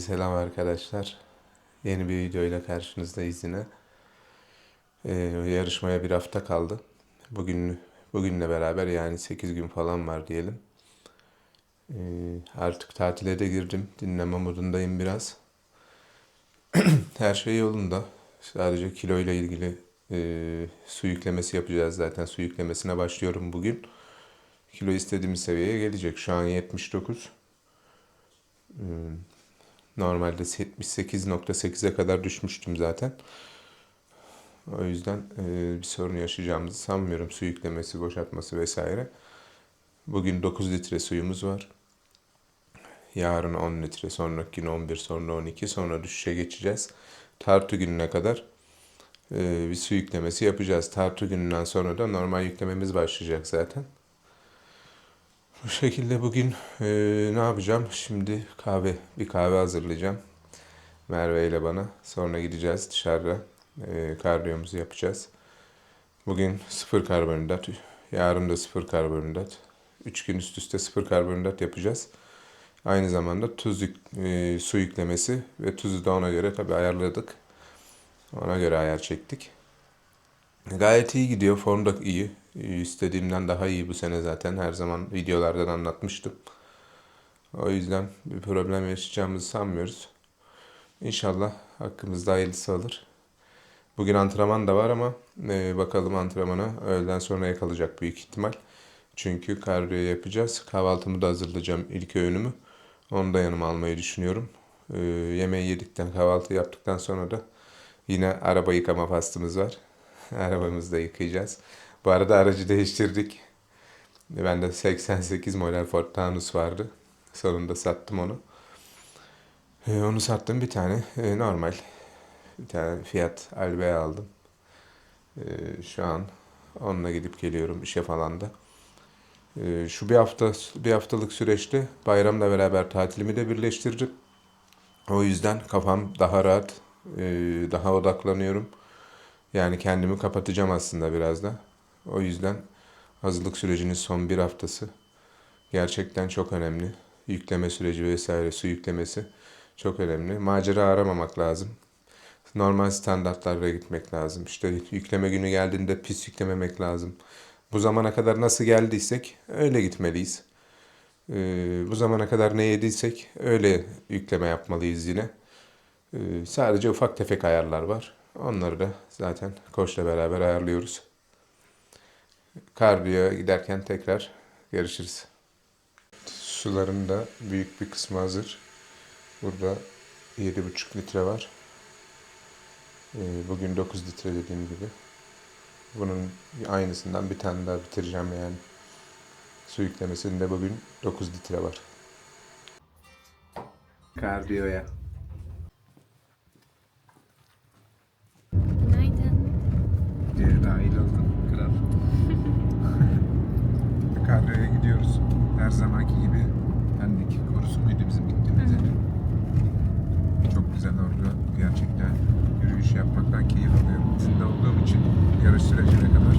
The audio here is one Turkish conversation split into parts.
Selam arkadaşlar. Yeni bir videoyla karşınızdayız yine. Ee, yarışmaya bir hafta kaldı. Bugün bugünle beraber yani 8 gün falan var diyelim. Ee, artık tatile de girdim. Dinlenme modundayım biraz. Her şey yolunda. Sadece kilo ile ilgili e, su yüklemesi yapacağız zaten. Su yüklemesine başlıyorum bugün. Kilo istediğimiz seviyeye gelecek. Şu an 79. Ee, Normalde 78.8'e kadar düşmüştüm zaten. O yüzden e, bir sorun yaşayacağımızı sanmıyorum. Su yüklemesi, boşaltması vesaire. Bugün 9 litre suyumuz var. Yarın 10 litre, sonraki gün 11, sonra 12, sonra düşüşe geçeceğiz. Tartı gününe kadar e, bir su yüklemesi yapacağız. Tartı gününden sonra da normal yüklememiz başlayacak zaten. Bu şekilde bugün e, ne yapacağım? Şimdi kahve, bir kahve hazırlayacağım. Merve ile bana. Sonra gideceğiz dışarıda. E, kardiyomuzu yapacağız. Bugün sıfır karbonhidrat. Yarın da sıfır karbonhidrat. Üç gün üst üste sıfır karbonhidrat yapacağız. Aynı zamanda tuz e, su yüklemesi ve tuzu da ona göre tabii ayarladık. Ona göre ayar çektik. Gayet iyi gidiyor. Form da iyi. İstediğimden daha iyi bu sene zaten. Her zaman videolardan anlatmıştım. O yüzden bir problem yaşayacağımızı sanmıyoruz. İnşallah hakkımızda hayırlısı alır. Bugün antrenman da var ama e, bakalım antrenmana öğleden sonraya kalacak büyük ihtimal. Çünkü kardiyo yapacağız. Kahvaltımı da hazırlayacağım ilk öğünümü. Onu da yanıma almayı düşünüyorum. E, yemeği yedikten kahvaltı yaptıktan sonra da yine araba yıkama faslımız var. Arabamızı da yıkayacağız. Bu arada aracı değiştirdik. Bende 88 model Ford Taunus vardı. Sonunda sattım onu. Ee, onu sattım bir tane e, normal. Bir tane Fiat Albea aldım. Şu an onunla gidip geliyorum işe falan da. Şu bir hafta bir haftalık süreçte bayramla beraber tatilimi de birleştirdim. O yüzden kafam daha rahat, e, daha odaklanıyorum. Yani kendimi kapatacağım aslında biraz da. O yüzden hazırlık sürecinin son bir haftası gerçekten çok önemli. Yükleme süreci vesaire su yüklemesi çok önemli. Macera aramamak lazım. Normal standartlarla gitmek lazım. İşte yükleme günü geldiğinde pis yüklememek lazım. Bu zamana kadar nasıl geldiysek öyle gitmeliyiz. Ee, bu zamana kadar ne yediysek öyle yükleme yapmalıyız yine. Ee, sadece ufak tefek ayarlar var. Onları da zaten koçla beraber ayarlıyoruz. Kardiyoya giderken tekrar görüşürüz. Suların da büyük bir kısmı hazır. Burada 7,5 litre var. Ee, Bugün 9 litre dediğim gibi. Bunun aynısından bir tane daha bitireceğim yani. Su yüklemesinde bugün 9 litre var. Kardiyoya. Kadroya gidiyoruz. Her zamanki gibi. Pendik korusu muydu bizim gittiğimiz yer? Çok güzel orada. Gerçekten yürüyüş yapmaktan keyif alıyorum. İçinde olduğum için yarış sürecine kadar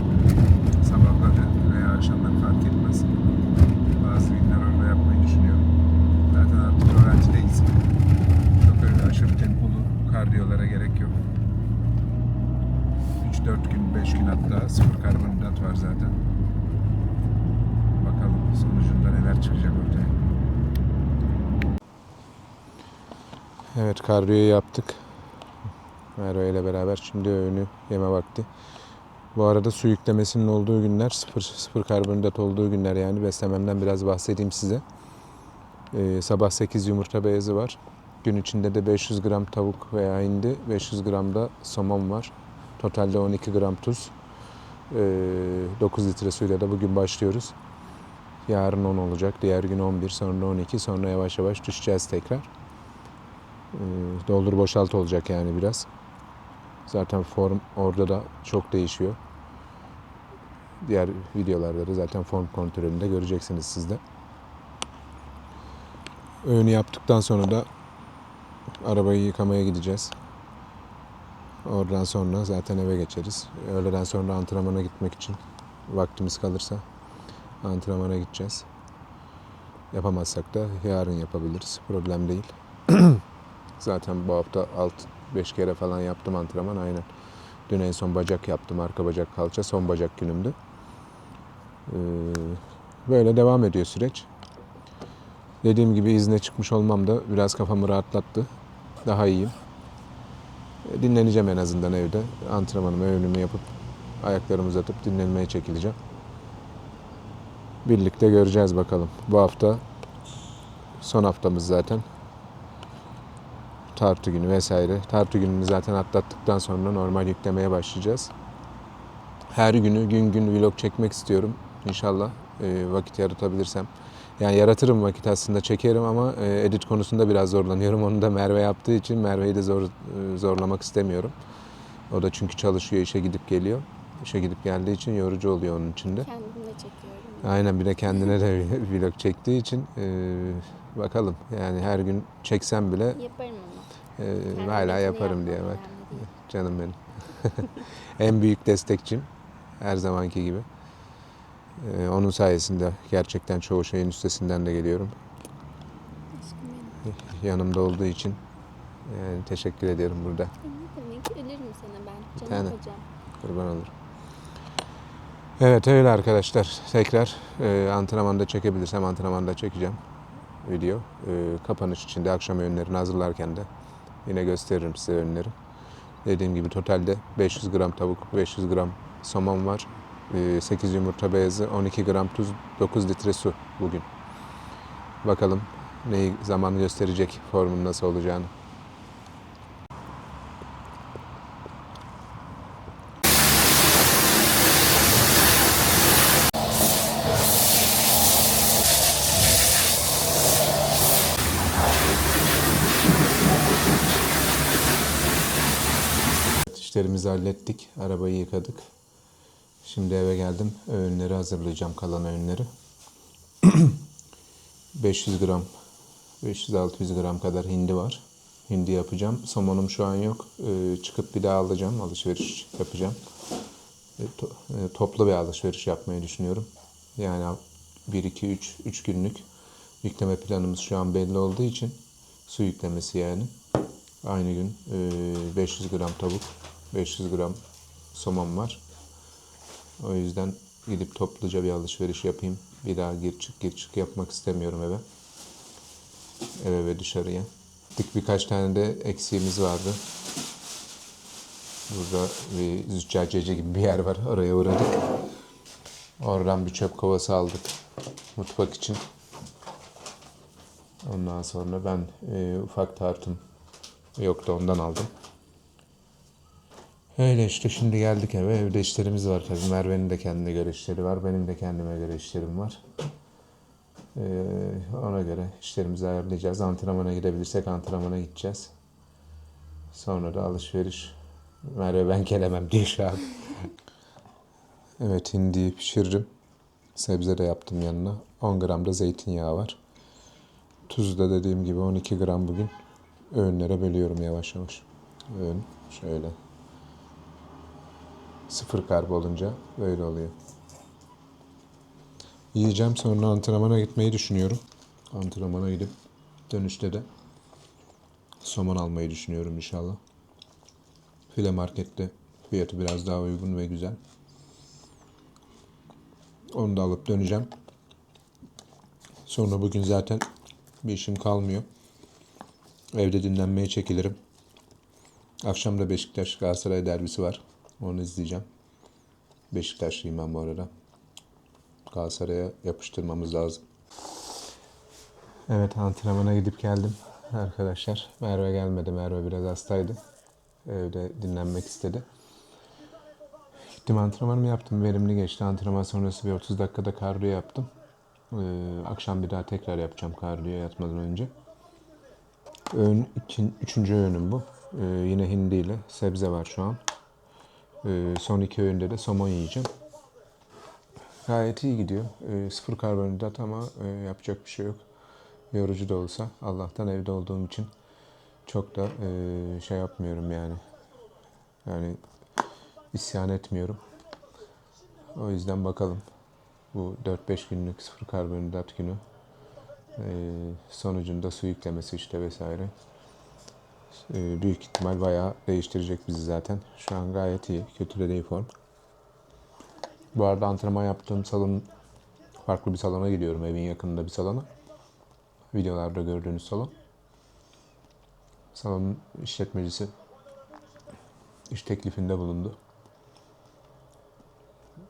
sabahları veya akşamları fark etmez. Bazı günler orada yapmayı düşünüyorum. Zaten artık öğrencideyiz. Çok öyle aşırı tempolu kardiyolara gerek yok. 3-4 gün, 5 gün hatta sıfır karbonhidrat var zaten. Sonucunda neler çıkacak ortaya. Evet kardiyoyu yaptık. Merve ile beraber şimdi öğünü yeme vakti. Bu arada su yüklemesinin olduğu günler, sıfır, sıfır karbonhidrat olduğu günler yani beslememden biraz bahsedeyim size. Ee, sabah 8 yumurta beyazı var. Gün içinde de 500 gram tavuk veya hindi, 500 gram da somon var. Totalde 12 gram tuz. Ee, 9 litre suyla da bugün başlıyoruz. Yarın 10 olacak. Diğer gün 11, sonra 12, sonra yavaş yavaş düşeceğiz tekrar. Ee, doldur boşalt olacak yani biraz. Zaten form orada da çok değişiyor. Diğer videolarda da zaten form kontrolünde göreceksiniz siz de. Öğünü yaptıktan sonra da arabayı yıkamaya gideceğiz. Oradan sonra zaten eve geçeriz. Öğleden sonra antrenmana gitmek için vaktimiz kalırsa antrenmana gideceğiz. Yapamazsak da yarın yapabiliriz. Problem değil. Zaten bu hafta 6-5 kere falan yaptım antrenman aynen. Dün en son bacak yaptım. Arka bacak kalça. Son bacak günümdü. Ee, böyle devam ediyor süreç. Dediğim gibi izne çıkmış olmam da biraz kafamı rahatlattı. Daha iyiyim. E, Dinleneceğim en azından evde. Antrenmanımı, öğünümü yapıp ayaklarımı uzatıp dinlenmeye çekileceğim. Birlikte göreceğiz bakalım. Bu hafta son haftamız zaten. Tartı günü vesaire. Tartı gününü zaten atlattıktan sonra normal yüklemeye başlayacağız. Her günü gün gün vlog çekmek istiyorum. İnşallah e, vakit yaratabilirsem. Yani yaratırım vakit aslında çekerim ama e, edit konusunda biraz zorlanıyorum. Onu da Merve yaptığı için Merve'yi de zor e, zorlamak istemiyorum. O da çünkü çalışıyor, işe gidip geliyor. İşe gidip geldiği için yorucu oluyor onun için de. Kendim de çekiyorum. Aynen bir de kendine de vlog çektiği için e, bakalım. Yani her gün çeksem bile Yaparım ama. e, hala yaparım diye bak. Canım benim. en büyük destekçim her zamanki gibi. E, onun sayesinde gerçekten çoğu şeyin üstesinden de geliyorum. Benim. Yanımda olduğu için yani teşekkür ediyorum burada. Ay, Ne demek? Ölürüm sana ben. Canım tane. hocam. Kurban olurum. Evet öyle arkadaşlar. Tekrar e, antrenmanda çekebilirsem antrenmanda çekeceğim video. E, kapanış için de akşam öğünlerini hazırlarken de yine gösteririm size öğünleri. Dediğim gibi totalde 500 gram tavuk, 500 gram somon var. E, 8 yumurta beyazı, 12 gram tuz, 9 litre su bugün. Bakalım neyi zaman gösterecek formun nasıl olacağını. İşlerimizi hallettik. Arabayı yıkadık. Şimdi eve geldim. Öğünleri hazırlayacağım. Kalan öğünleri. 500 gram, 500-600 gram kadar hindi var. Hindi yapacağım. Somonum şu an yok. Ee, çıkıp bir daha alacağım. Alışveriş yapacağım. Ee, to- e, toplu bir alışveriş yapmayı düşünüyorum. Yani 1, 2, 3, 3 günlük yükleme planımız şu an belli olduğu için su yüklemesi yani. Aynı gün e, 500 gram tavuk, 500 gram somon var. O yüzden gidip topluca bir alışveriş yapayım. Bir daha gir çık gir çık yapmak istemiyorum eve. Eve ve dışarıya. Dik birkaç tane de eksiğimiz vardı. Burada bir züccaciyeci gibi bir yer var. Oraya uğradık. Oradan bir çöp kovası aldık. Mutfak için. Ondan sonra ben e, ufak tartım yoktu ondan aldım. Öyle işte şimdi geldik eve. Evde işlerimiz var tabii. Merve'nin de kendine göre işleri var. Benim de kendime göre işlerim var. Ee, ona göre işlerimizi ayarlayacağız. Antrenmana gidebilirsek antrenmana gideceğiz. Sonra da alışveriş. Merve ben gelemem diye şu an. evet hindiyi pişiririm. Sebze de yaptım yanına. 10 gram da zeytinyağı var. Tuzu da dediğim gibi 12 gram bugün. Öğünlere bölüyorum yavaş yavaş. Öğün şöyle. Sıfır karb olunca böyle oluyor. Yiyeceğim sonra antrenmana gitmeyi düşünüyorum. Antrenmana gidip dönüşte de somon almayı düşünüyorum inşallah. File markette fiyatı biraz daha uygun ve güzel. Onu da alıp döneceğim. Sonra bugün zaten bir işim kalmıyor. Evde dinlenmeye çekilirim. Akşam da Beşiktaş Galatasaray derbisi var. Onu izleyeceğim. Beşiktaşlıyım ben bu arada. Galatasaray'a yapıştırmamız lazım. Evet antrenmana gidip geldim arkadaşlar. Merve gelmedi. Merve biraz hastaydı. Evde dinlenmek istedi. Gittim antrenmanımı yaptım. Verimli geçti. Antrenman sonrası bir 30 dakikada kardiyo yaptım. Ee, akşam bir daha tekrar yapacağım kardiyo yatmadan önce. Öğün, ikin, üçüncü öğünüm bu. Ee, yine hindiyle sebze var şu an. Ee, son iki öğünde de somon yiyeceğim. Gayet iyi gidiyor. Ee, sıfır karbonhidrat ama e, yapacak bir şey yok. Yorucu da olsa Allah'tan evde olduğum için çok da e, şey yapmıyorum yani. Yani isyan etmiyorum. O yüzden bakalım. Bu 4-5 günlük sıfır karbonhidrat günü Ee, sonucunda su yüklemesi işte vesaire. Ee, büyük ihtimal bayağı değiştirecek bizi zaten. Şu an gayet iyi. Kötü de değil form. Bu arada antrenman yaptığım salon farklı bir salona gidiyorum. Evin yakınında bir salona. Videolarda gördüğünüz salon. Salonun işletmecisi iş teklifinde bulundu.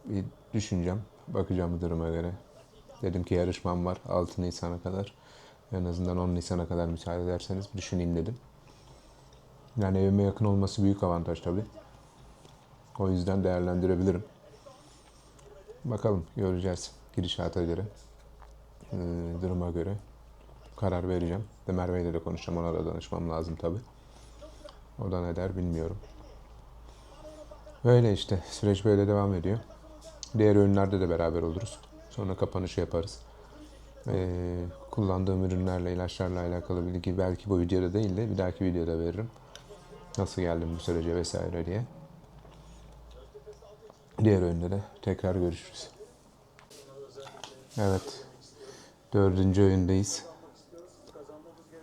Bir düşüneceğim. Bakacağım bu duruma göre. Dedim ki yarışmam var 6 Nisan'a kadar. En azından 10 Nisan'a kadar müsaade ederseniz düşüneyim dedim. Yani evime yakın olması büyük avantaj tabii. O yüzden değerlendirebilirim. Bakalım göreceğiz gidişata göre. Ee, duruma göre karar vereceğim. De Merve ile de konuşacağım. Ona da danışmam lazım tabii. O da ne der bilmiyorum. Böyle işte. Süreç böyle devam ediyor. Diğer ürünlerde de beraber oluruz. Sonra kapanışı yaparız. Ee, kullandığım ürünlerle, ilaçlarla alakalı bilgi belki bu videoda değil de bir dahaki videoda veririm. Nasıl geldim bu sürece vesaire diye. Diğer öğünde de tekrar görüşürüz. Evet. Dördüncü öğündeyiz.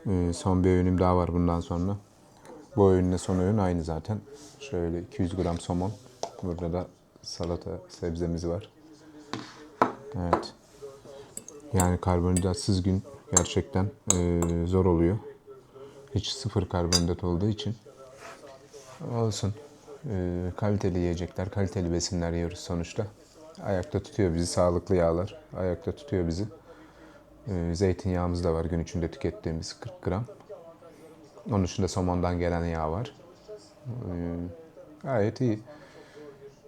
Ee, son bir öğünüm daha var bundan sonra. Bu öğünle son öğün aynı zaten. Şöyle 200 gram somon. Burada da salata sebzemiz var. Evet. Yani karbonhidratsız gün gerçekten e, zor oluyor. Hiç sıfır karbonhidrat olduğu için. Olsun. E, kaliteli yiyecekler, kaliteli besinler yiyoruz sonuçta. Ayakta tutuyor bizi sağlıklı yağlar. Ayakta tutuyor bizi. E, zeytinyağımız da var gün içinde tükettiğimiz 40 gram. Onun dışında somondan gelen yağ var. E, gayet iyi.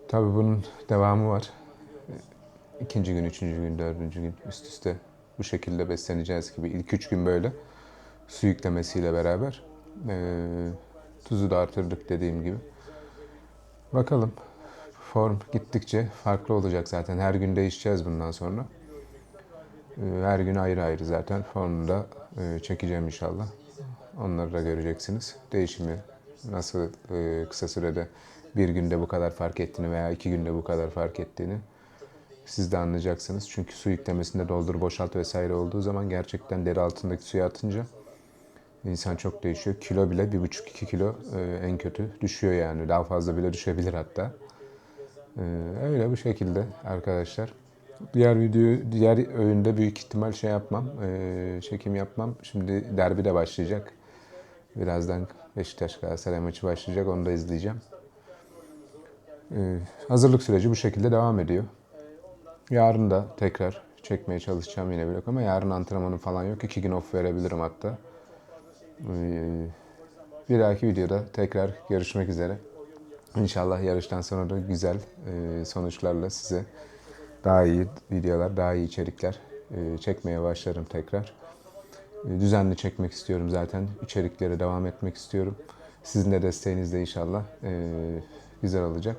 Tabii bunun devamı var. İkinci gün, üçüncü gün, dördüncü gün üst üste bu şekilde besleneceğiz gibi. İlk üç gün böyle su yüklemesiyle beraber ee, tuzu da artırdık dediğim gibi. Bakalım. Form gittikçe farklı olacak zaten. Her gün değişeceğiz bundan sonra. Ee, her gün ayrı ayrı zaten. Formunu da e, çekeceğim inşallah. Onları da göreceksiniz. Değişimi nasıl e, kısa sürede bir günde bu kadar fark ettiğini veya iki günde bu kadar fark ettiğini siz de anlayacaksınız. Çünkü su yüklemesinde doldur boşalt vesaire olduğu zaman gerçekten deri altındaki suya atınca insan çok değişiyor. Kilo bile 1,5-2 kilo e, en kötü düşüyor yani. Daha fazla bile düşebilir hatta. E, öyle bu şekilde arkadaşlar. Diğer video, diğer öğünde büyük ihtimal şey yapmam, e, çekim yapmam. Şimdi derbi de başlayacak. Birazdan Beşiktaş Galatasaray maçı başlayacak. Onu da izleyeceğim. Hazırlık süreci bu şekilde devam ediyor. Yarın da tekrar çekmeye çalışacağım yine vlog ama yarın antrenmanım falan yok. İki gün off verebilirim hatta. Ee, bir dahaki videoda tekrar görüşmek üzere. İnşallah yarıştan sonra da güzel e, sonuçlarla size daha iyi videolar, daha iyi içerikler e, çekmeye başlarım tekrar. E, Düzenli çekmek istiyorum zaten. İçeriklere devam etmek istiyorum. Sizin de desteğinizle inşallah güzel olacak.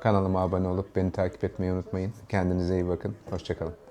Kanalıma abone olup beni takip etmeyi unutmayın. Kendinize iyi bakın. Hoşçakalın.